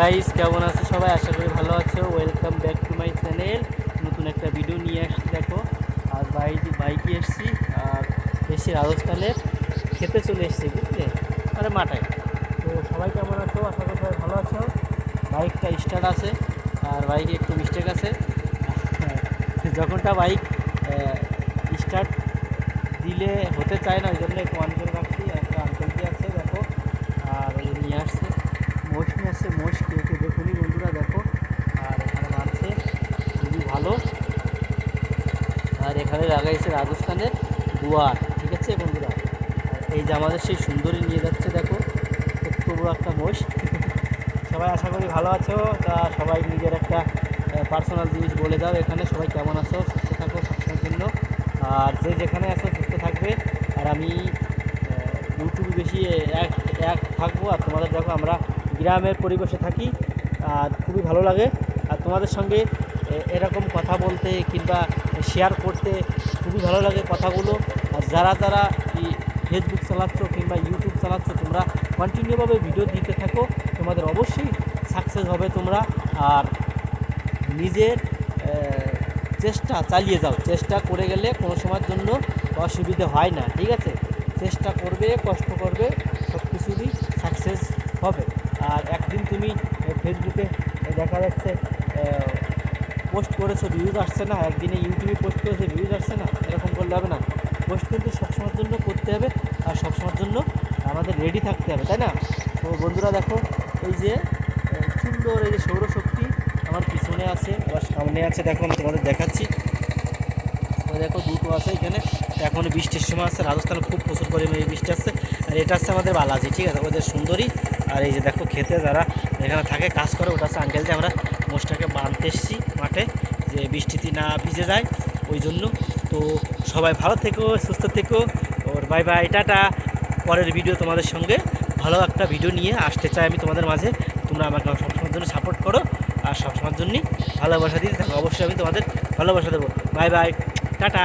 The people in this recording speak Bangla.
গাইস কেমন আছে সবাই? আশা করি ভালো আছো। Welcome back to my channel নতুন একটা ভিডিও নিয়ে আসছি, দেখো। আর বাইক বাইকে এসছি, আর এসছি রাজস্থানের খেতে চলে এসছি, বুঝলে? আরে মাঠায় তো সবাই কেমন আছো? আশা করি সবাই ভালো আছো। বাইকটা স্টার্ট আছে, আর বাইকে একটু মিস্টেক আছে। যখনটা বাইক স্টার্ট দিলে হতে চায় না, ওই জন্য একটু অন করে রাখছি একটা আঙ্কেলটি আছে দেখো আর ওই নিয়ে আসছে মোষ নিয়ে আসছে মোষ কেউ কেউ দেখুনি বন্ধুরা দেখো আর এখানে মারছে খুবই ভালো আর এখানে লাগাইছে রাজস্থানের দুয়ার, ঠিক আছে বন্ধুরা? এই যে আমাদের সেই সুন্দরী নিয়ে যাচ্ছে, দেখো কত বড় একটা মোষ। সবাই আশা করি ভালো আছো। তা সবাই নিজের একটা পার্সোনাল জিনিস বলে দাও এখানে। সবাই কেমন আছো? সুস্থ থাকো সবসময়ের জন্য। আর যে যেখানে আছো সুস্থ থাকবে। আর আমি ইউটিউবে বেশি এক এক থাকব। আর তোমাদের দেখো আমরা গ্রামের পরিবেশে থাকি। আর খুবই ভালো লাগে। আর তোমাদের সঙ্গে এরকম কথা বলতে কিংবা শেয়ার করতে খুবই ভালো লাগে কথাগুলো। আর যারা যারা ফেসবুক চালাচ্ছ কিংবা ইউটিউব চালাচ্ছ, তোমরা কন্টিনিউভাবে ভিডিও দিতে থাকো। তোমাদের অবশ্যই সাকসেস হবে তোমরা। আর নিজের চেষ্টা চালিয়ে যাও। চেষ্টা করে গেলে কোনো সময়ের জন্য অসুবিধে হয় না, ঠিক আছে? চেষ্টা করবে, কষ্ট করবে সব কিছুরই সাকসেস হবে। আর একদিন তুমি ফেসবুকে দেখা যাচ্ছে পোস্ট করেছ ভিউজ আসছে না, একদিনে ইউটিউবে পোস্ট করেছে ভিউজ আসছে না, এরকম করলে হবে না। পোস্ট কিন্তু সবসময়ের জন্য করতে হবে আর সবসময়ের জন্য আমাদের রেডি থাকতে হবে, তাই না? তো বন্ধুরা দেখো, এই যে, সুন্দর এই যে সৌরশক্তি আমার পিছনে আছে বা সামনে আছে, দেখো আমি তোমাদের দেখাচ্ছি। দেখো দুটো আছে এখানে। এখন বৃষ্টির সময় আছে, রাজস্থানে খুব প্রচুর পরিমাণে বৃষ্টি আসছে আর এটা হচ্ছে আমাদের বালাজি, ঠিক আছে? ওদের সুন্দরী। আর এই যে দেখো খেতে যারা এখানে থাকে, কাজ করে, ওটা হচ্ছে আঙ্কেল যে আমরা মোষটাকে বাঁধতে এসছি মাঠে, যে বৃষ্টিতে না ভিজে যায়, ওই জন্য। তো সবাই ভালো থেকো, সুস্থ থেকো, ওর বাই বাই টাটা। পরের ভিডিও তোমাদের সঙ্গে ভালো একটা ভিডিও নিয়ে আসতে চাই আমি তোমাদের মাঝে। তোমরা আমাকে সবসময়ের জন্য সাপোর্ট করো, আর সবসময়ের জন্যই ভালোবাসা দিতে থাকো। অবশ্যই আমি তোমাদের ভালোবাসা দেবো। By bye tata